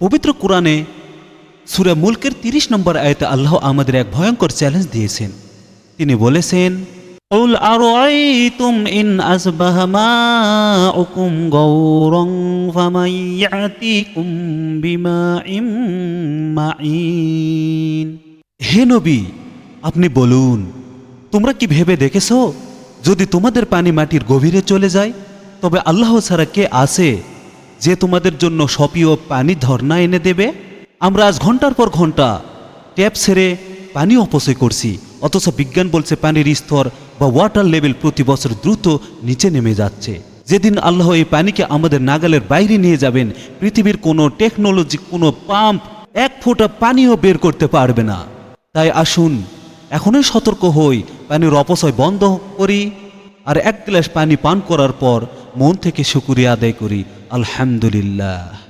পবিত্র কোরআনে সুরে মুলকের তিরিশ নম্বর আয়তে আল্লাহ আমাদের এক ভয়ঙ্কর চ্যালেঞ্জ দিয়েছেন তিনি বলেছেন قل أرأيتم إن أصبح ماؤكم غورا فمن يأتيكم بماء معين হে নবী আপনি বলুন তোমরা কি ভেবে দেখেছো যদি তোমাদের পানি মাটির গভীরে চলে যায় তবে আল্লাহ ছাড়া কে আছে যে তোমাদের জন্য সপীয় পানি ধর্না এনে দেবে, আমরা আজ ঘণ্টার পর ঘণ্টা ট্যাপ ছেড়ে পানি অপচয় করছি। অথচ বিজ্ঞান বলছে পানির স্তর বা ওয়াটার লেভেল প্রতি বছর দ্রুত নিচে নেমে যাচ্ছে। যেদিন আল্লাহ এই পানিকে আমাদের নাগালের বাইরে নিয়ে যাবেন, পৃথিবীর কোনো টেকনোলজি কোনো পাম্প এক ফোঁটা পানিও বের করতে পারবে না। তাই আসুন, এখনই সতর্ক হই, পানির অপচয় বন্ধ করি, আর এক গ্লাস পানি পান করার পর মন থেকে শুকুরিয়া আদায় করি। الحمد لله.